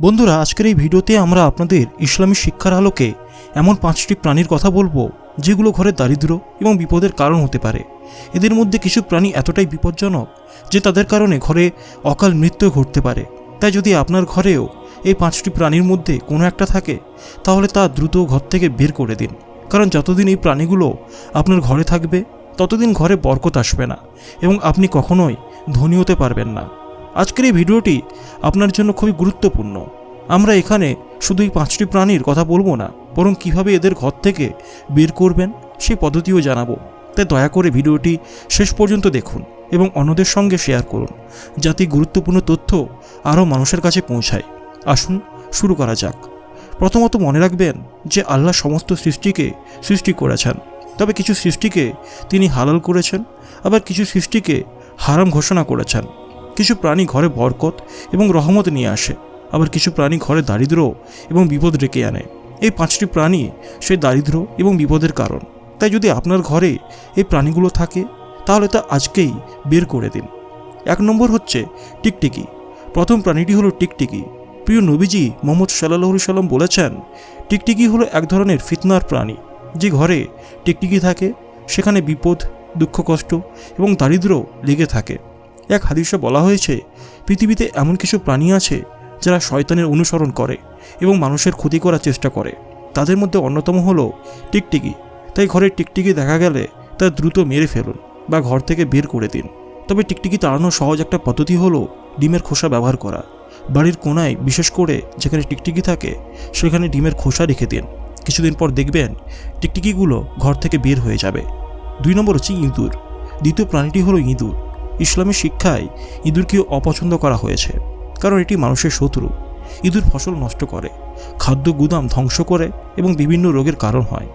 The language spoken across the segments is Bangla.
বন্ধুরা, আজকের এই ভিডিওতে আমরা আপনাদের ইসলামী শিক্ষার আলোকে এমন পাঁচটি প্রাণীর কথা বলব, যেগুলো ঘরে দারিদ্র্য এবং বিপদের কারণ হতে পারে। এদের মধ্যে কিছু প্রাণী এতটাই বিপজ্জনক যে তাদের কারণে ঘরে অকাল মৃত্যু ঘটতে পারে। তাই যদি আপনার ঘরেও এই পাঁচটি প্রাণীর মধ্যে কোনো একটা থাকে, তাহলে তা দ্রুত ঘর থেকে বের করে দিন। কারণ যতদিন এই প্রাণীগুলো আপনার ঘরে থাকবে, ততদিন ঘরে বরকত আসবে না এবং আপনি কখনোই ধনী হতে পারবেন না। আজকের এই ভিডিওটি আপনার জন্য খুবই গুরুত্বপূর্ণ। আমরা এখানে শুধু এই পাঁচটি প্রাণীর কথা বলব না, বরং কীভাবে এদের ঘর থেকে বের করবেন সেই পদ্ধতিও জানাব। তাই দয়া করে ভিডিওটি শেষ পর্যন্ত দেখুন এবং অন্যদের সঙ্গে শেয়ার করুন, যাতে গুরুত্বপূর্ণ তথ্য আরও মানুষের কাছে পৌঁছায়। আসুন, শুরু করা যাক। প্রথমত মনে রাখবেন যে আল্লাহ সমস্ত সৃষ্টিকে সৃষ্টি করেছেন। তবে কিছু সৃষ্টিকে তিনি হালাল করেছেন, আবার কিছু সৃষ্টিকে হারাম ঘোষণা করেছেন। কিছু প্রাণী ঘরে বরকত এবং রহমত নিয়ে আসে, আবার কিছু প্রাণী ঘরে দারিদ্র এবং বিপদ ডেকে আনে। এই পাঁচটি প্রাণী সেই দারিদ্র্য এবং বিপদের কারণ। তাই যদি আপনার ঘরে এই প্রাণীগুলো থাকে, তাহলে তা আজকেই বের করে দিন। এক নম্বর হচ্ছে টিকটিকি। প্রথম প্রাণীটি হলো টিকটিকি। প্রিয় নবীজি মোহাম্মদ সাল্লাহ সাল্লাম বলেছেন, টিকটিকি হলো এক ধরনের ফিতনার প্রাণী। যে ঘরে টিকটিকি থাকে, সেখানে বিপদ, দুঃখ, কষ্ট এবং দারিদ্র্য লেগে থাকে। এক হাদিসে বলা হয়েছে, পৃথিবীতে এমন কিছু প্রাণী আছে যারা শয়তানের অনুসরণ করে এবং মানুষের ক্ষতি করার চেষ্টা করে। তাদের মধ্যে অন্যতম হলো টিকটিকি। তাই ঘরে টিকটিকি দেখা গেলে তা দ্রুত মেরে ফেলুন বা ঘর থেকে বের করে দিন। তবে টিকটিকি তাড়ানোর সহজ একটা পদ্ধতি হলো ডিমের খোসা ব্যবহার করা। বাড়ির কোনায়, বিশেষ করে যেখানে টিকটিকি থাকে, সেখানে ডিমের খোসা রেখে দিন। কিছুদিন পর দেখবেন টিকটিকিগুলো ঘর থেকে বের হয়ে যাবে। দুই নম্বর হচ্ছে ইঁদুর। দ্বিতীয় প্রাণীটি হলো ইঁদুর। ইসলামী শিক্ষায় ইঁদুরকে অপছন্দ করা হয়েছে, কারণ এটি মানুষের শত্রু। ইঁদুর ফসল নষ্ট করে, খাদ্য গুদাম ধ্বংস করে এবং বিভিন্ন রোগের কারণ হয়।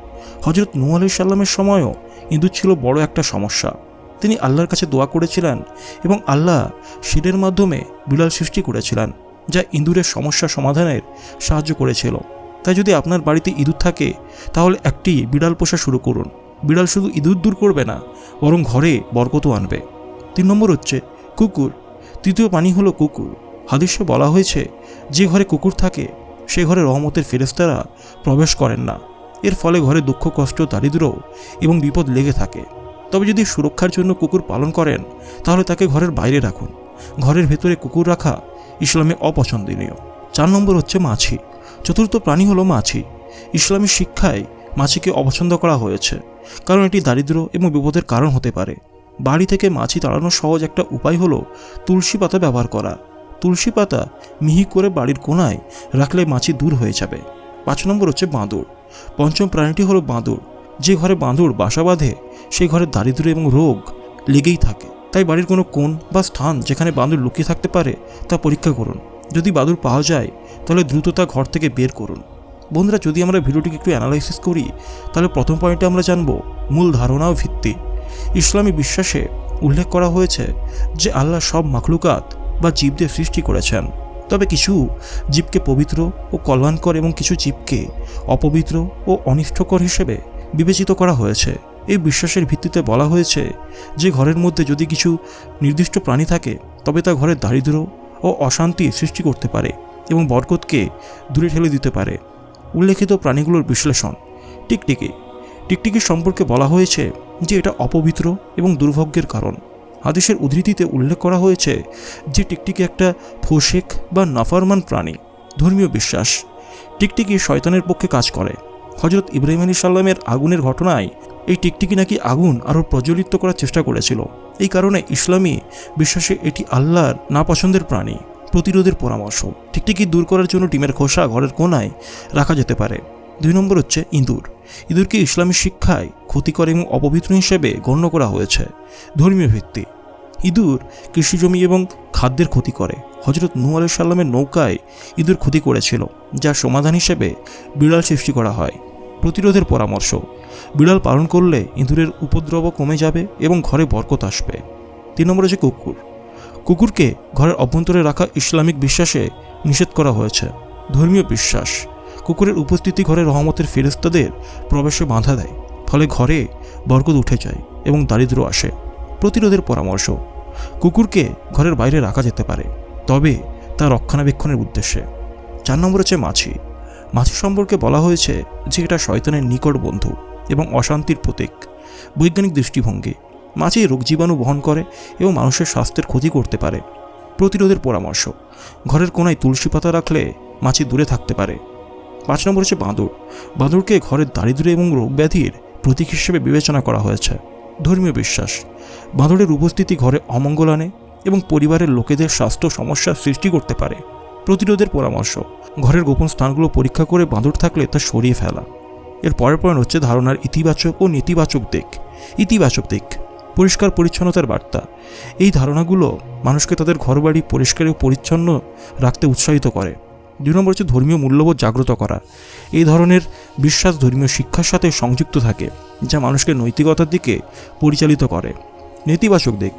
হজরত নূ আলি সাল্লামের সময়ও ইঁদুর ছিল বড় একটা সমস্যা। তিনি আল্লাহর কাছে দোয়া করেছিলেন এবং আল্লাহ শিরের মাধ্যমে বিড়াল সৃষ্টি করেছিলেন, যা ইঁদুরের সমস্যা সমাধানের সাহায্য করেছিল। তাই যদি আপনার বাড়িতে ইঁদুর থাকে, তাহলে একটি বিড়াল পোষা শুরু করুন। বিড়াল শুধু ইঁদুর দূর করবে না, বরং ঘরে বরকতও আনবে। তিন নম্বর হচ্ছে কুকুর। তৃতীয় প্রাণী হলো কুকুর। হাদিসে বলা হয়েছে, যে ঘরে কুকুর থাকে, সে ঘরে রহমতের ফেরেস্তারা প্রবেশ করেন না। এর ফলে ঘরে দুঃখ, কষ্ট, দারিদ্র এবং বিপদ লেগে থাকে। তবে যদি সুরক্ষার জন্য কুকুর পালন করেন, তাহলে তাকে ঘরের বাইরে রাখুন। ঘরের ভেতরে কুকুর রাখা ইসলামে অপছন্দনীয়। চার নম্বর হচ্ছে মাছি। চতুর্থ প্রাণী হলো মাছি। ইসলামী শিক্ষায় মাছিকে অপছন্দ করা হয়েছে, কারণ এটি দারিদ্র্য এবং বিপদের কারণ হতে পারে। বাড়ি থেকে মাছি তাড়ানোর সহজ একটা উপায় হলো তুলসী পাতা ব্যবহার করা। তুলসী পাতা মিহি করে বাড়ির কোনায় রাখলে মাছি দূর হয়ে যাবে। পাঁচ নম্বর হচ্ছে বাঁদর। পঞ্চম প্রাণীটি হলো বাঁদর। যে ঘরে বাঁদর বাসা বাঁধে সেই ঘরে দারিদ্র্য এবং রোগ লেগেই থাকে। তাই বাড়ির কোনো কোণ বা স্থান যেখানে বাঁদর লুকিয়ে থাকতে পারে, তা পরীক্ষা করুন। যদি বাদুর পাওয়া যায়, তাহলে দ্রুত তা ঘর থেকে বের করুন। বন্ধুরা, যদি আমরা ভিডিওটিকে একটু অ্যানালাইসিস করি, তাহলে প্রথম পয়েন্টে আমরা জানব মূল ধারণা ও ভিত্তি। ইসলামী বিশ্বাসে উল্লেখ করা হয়েছে যে আল্লাহ সব মাখলুকাত বা জীবদের সৃষ্টি করেছেন। তবে কিছু জীবকে পবিত্র ও কল্যাণকর এবং কিছু জীবকে অপবিত্র ও অনিষ্টকর হিসেবে বিবেচিত করা হয়েছে। এই বিশ্বাসের ভিত্তিতে বলা হয়েছে যে ঘরের মধ্যে যদি কিছু নির্দিষ্ট প্রাণী থাকে, তবে তা ঘরের দারিদ্র্য ও অশান্তি সৃষ্টি করতে পারে এবং বরকতকে দূরে ঠেলে দিতে পারে। উল্লেখিত প্রাণীগুলোর বিশ্লেষণ, টিকটিকি। টিকটিকি সম্পর্কে বলা হয়েছে যে এটা অপবিত্র এবং দুর্ভাগ্যের কারণ। হাদিসের উদ্ধৃতিতে উল্লেখ করা হয়েছে যে টিকটিকি একটা ফোশেক বা নাফারমান প্রাণী, ধর্মীয় বিশ্বাস। টিকটিকি শয়তানের পক্ষে কাজ করে। হজরত ইব্রাহিম আলী সাল্লামের আগুনের ঘটনায় এই টিকটিকি নাকি আগুন আরও প্রজ্বলিত করার চেষ্টা করেছিল। এই কারণে ইসলামী বিশ্বাসে এটি আল্লাহর না পছন্দের প্রাণী, প্রতিরোধের পরামর্শ। টিকটিকি দূর করার জন্য ডিমের খোসা ঘরের কোনায় রাখা যেতে পারে। দুই নম্বর হচ্ছে ইঁদুর। ইঁদুরকে ইসলামী শিক্ষায় ক্ষতিকর এবং অপবিত্র হিসেবে গণ্য করা হয়েছে। ধর্মীয় ভিত্তি। ইঁদুর কৃষিজমি এবং খাদ্যের ক্ষতি করে। হজরত নূ আলহ সাল্লামের নৌকায় ইঁদুর ক্ষতি করেছিল যার সমাধান হিসেবে বিড়াল সৃষ্টি করা হয়। প্রতিরোধের পরামর্শ, বিড়াল পালন করলে ইঁদুরের উপদ্রব কমে যাবে এবং ঘরে বরকত আসবে। তিন নম্বর হচ্ছে কুকুর। কুকুরকে ঘরের অভ্যন্তরে রাখা ইসলামিক বিশ্বাসে নিষেধ করা হয়েছে। ধর্মীয় বিশ্বাস। কুকুরের উপস্থিতি ঘরে রহমতের ফেরেস্তাদের প্রবেশে বাধা দেয়, ফলে ঘরে বরকত উঠে যায় এবং দারিদ্র্য আসে। প্রতিরোধের পরামর্শ, কুকুরকে ঘরের বাইরে রাখা যেতে পারে, তবে তা রক্ষণাবেক্ষণের উদ্দেশ্যে। চার নম্বর হচ্ছে মাছি। মাছি সম্পর্কে বলা হয়েছে যে এটা শয়তানের নিকট বন্ধু এবং অশান্তির প্রতীক, বৈজ্ঞানিক দৃষ্টিভঙ্গি। মাছি রোগ জীবাণু বহন করে এবং মানুষের স্বাস্থ্যের ক্ষতি করতে পারে। প্রতিরোধের পরামর্শ, ঘরের কোনায় তুলসী পাতা রাখলে মাছি দূরে থাকতে পারে। পাঁচ নম্বর হচ্ছে বাঁদর। বাঁদরকে ঘরের দারিদ্র্য এবং রোগ ব্যাধির প্রতীক হিসেবে বিবেচনা করা হয়েছে। ধর্মীয় বিশ্বাস, বাঁদরের উপস্থিতি ঘরে অমঙ্গল আনে এবং পরিবারের লোকেদের স্বাস্থ্য সমস্যার সৃষ্টি করতে পারে। প্রতিরোধের পরামর্শ, ঘরের গোপন স্থানগুলো পরীক্ষা করে বাঁদর থাকলে তা সরিয়ে ফেলা। এর পরের পয়েন্ট হচ্ছে ধারণার ইতিবাচক ও নেতিবাচক দিক। ইতিবাচক দিক, পরিষ্কার পরিচ্ছন্নতার বার্তা। এই ধারণাগুলো মানুষকে তাদের ঘরবাড়ি পরিষ্কার ও পরিচ্ছন্ন রাখতে উৎসাহিত করে। দুই নম্বর হচ্ছে ধর্মীয় মূল্যবোধ জাগ্রত করা। এই ধরনের বিশ্বাস ধর্মীয় শিক্ষার সাথে সংযুক্ত থাকে, যা মানুষকে নৈতিকতার দিকে পরিচালিত করে। নেতিবাচক দিক,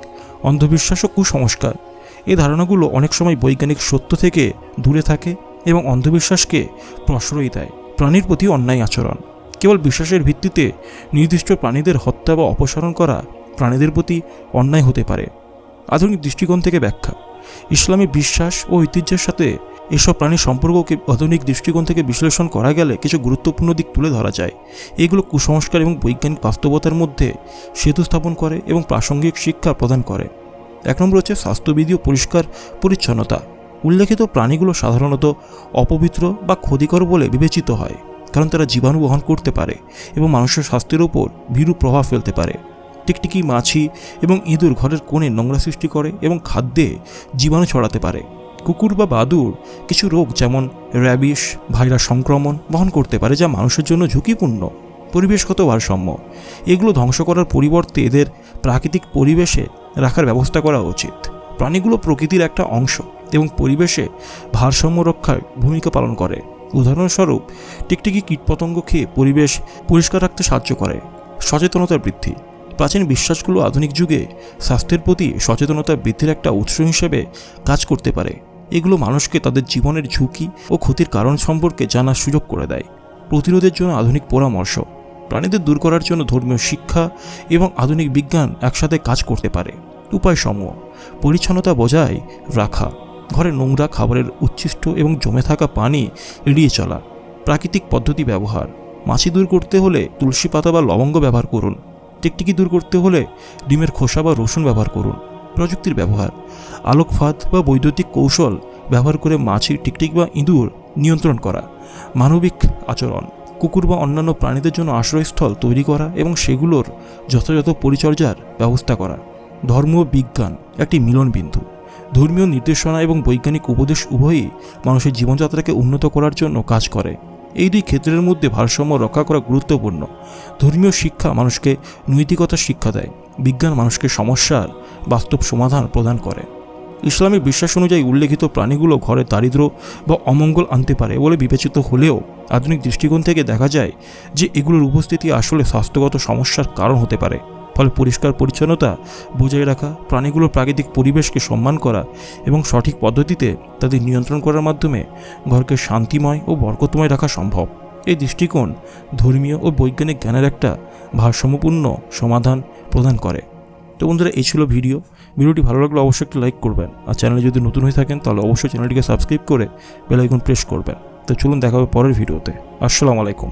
অন্ধবিশ্বাস ও কুসংস্কার এই ধারণাগুলো অনেক সময় বৈজ্ঞানিক সত্য থেকে দূরে থাকে এবং অন্ধবিশ্বাসকে প্রশ্রয় দেয়, প্রাণীর প্রতি অন্যায় আচরণ। কেবল বিশ্বাসের ভিত্তিতে নির্দিষ্ট প্রাণীদের হত্যা বা অপসারণ করা প্রাণীদের প্রতি অন্যায় হতে পারে। আধুনিক দৃষ্টিকোণ থেকে ব্যাখ্যা, ইসলামী বিশ্বাস ও ঐতিহ্যের সাথে এসব প্রাণীর সম্পর্ককে আধুনিক দৃষ্টিকোণ থেকে বিশ্লেষণ করা গেলে কিছু গুরুত্বপূর্ণ দিক তুলে ধরা যায়। এগুলো কুসংস্কার এবং বৈজ্ঞানিক বাস্তবতার মধ্যে সেতু স্থাপন করে এবং প্রাসঙ্গিক শিক্ষা প্রদান করে। এক নম্বর হচ্ছে স্বাস্থ্যবিধি ও পরিষ্কার পরিচ্ছন্নতা। উল্লেখিত প্রাণীগুলো সাধারণত অপবিত্র বা ক্ষতিকর বলে বিবেচিত হয়, কারণ তারা জীবাণু বহন করতে পারে এবং মানুষের স্বাস্থ্যের ওপর বিরূপ প্রভাব ফেলতে পারে। টিকটিকি, মাছি এবং ইঁদুর ঘরের কোণে নোংরা সৃষ্টি করে এবং খাদ্যে জীবাণু ছড়াতে পারে। কুকুর বা বাদুর, কিছু রোগ যেমন র্যাবিস ভাইরাস সংক্রমণ বহন করতে পারে যা মানুষের জন্য ঝুঁকিপূর্ণ, পরিবেশগত ভারসাম্য। এগুলো ধ্বংস করার পরিবর্তে এদের প্রাকৃতিক পরিবেশে রাখার ব্যবস্থা করা উচিত। প্রাণীগুলো প্রকৃতির একটা অংশ এবং পরিবেশে ভারসাম্য রক্ষায় ভূমিকা পালন করে। উদাহরণস্বরূপ, টিকটিকি কীটপতঙ্গ খেয়ে পরিবেশ পরিষ্কার রাখতে সাহায্য করে। সচেতনতা বৃদ্ধি। প্রাচীন বিশ্বাসগুলো আধুনিক যুগে স্বাস্থ্যের প্রতি সচেতনতা বৃদ্ধির একটা উৎস হিসেবে কাজ করতে পারে। এগুলো মানুষকে তাদের জীবনের ঝুঁকি ও ক্ষতির কারণ সম্পর্কে জানার সুযোগ করে দেয়। প্রতিরোধের জন্য আধুনিক পরামর্শ, প্রাণীদের দূর করার জন্য ধর্মীয় শিক্ষা এবং আধুনিক বিজ্ঞান একসাথে কাজ করতে পারে। উপায় সমূহ পরিচ্ছন্নতা বজায় রাখা, ঘরে নোংরা খাবারের উচ্ছিষ্ট এবং জমে থাকা পানি এড়িয়ে চলা, প্রাকৃতিক পদ্ধতি ব্যবহার, মাছি দূর করতে হলে তুলসী পাতা বা লবঙ্গ ব্যবহার করুন, টিকটিকি দূর করতে হলে ডিমের খোসা বা রসুন ব্যবহার করুন। প্রযুক্তির ব্যবহার। আলোকফাত বা বৈদ্যুতিক কৌশল ব্যবহার করে মাছির টিকটিক বা ইঁদুর নিয়ন্ত্রণ করা, মানবিক আচরণ, কুকুর বা অন্যান্য প্রাণীদের জন্য আশ্রয়স্থল তৈরি করা এবং সেগুলোর যথাযথ পরিচর্যার ব্যবস্থা করা। ধর্ম বিজ্ঞান একটি মিলন বিন্দু ধর্মীয় নির্দেশনা এবং বৈজ্ঞানিক উপদেশ উভয়ই মানুষের জীবনযাত্রাকে উন্নত করার জন্য কাজ করে। এই দুই ক্ষেত্রের মধ্যে ভারসাম্য রক্ষা করা গুরুত্বপূর্ণ। ধর্মীয় শিক্ষা মানুষকে নৈতিকতা শিক্ষা দেয়। বিজ্ঞান মানুষকে সমস্যার বাস্তব সমাধান প্রদান করে। ইসলামী বিশ্বাস অনুযায়ী উল্লেখিত প্রাণীগুলো ঘরে দারিদ্র বা অমঙ্গল আনতে পারে বলে বিবেচিত হলেও আধুনিক দৃষ্টিকোণ থেকে দেখা যায় যে এগুলোর উপস্থিতি আসলে স্বাস্থ্যগত সমস্যার কারণ হতে পারে। ফলে পরিষ্কার পরিচ্ছন্নতা বজায় রাখা, প্রাণীগুলোর প্রাকৃতিক পরিবেশকে সম্মান করা এবং সঠিক পদ্ধতিতে তাদের নিয়ন্ত্রণ করার মাধ্যমে ঘরকে শান্তিময় ও বরকতময় রাখা সম্ভব। এই দৃষ্টিকোণ ধর্মীয় ও বৈজ্ঞানিক জ্ঞানের একটা ভারসাম্যপূর্ণ সমাধান প্রদান করে। তো বন্ধুরা, এই ছিল ভিডিও। ভিডিওটি ভালো লাগলে অবশ্যই একটি লাইক করবেন। আর চ্যানেলে যদি নতুন হয়ে থাকেন, তাহলে অবশ্যই চ্যানেলটিকে সাবস্ক্রাইব করে বেলাইকন প্রেস করবেন। তো চলুন দেখা হবে পরের ভিডিওতে। আসসালামু আলাইকুম।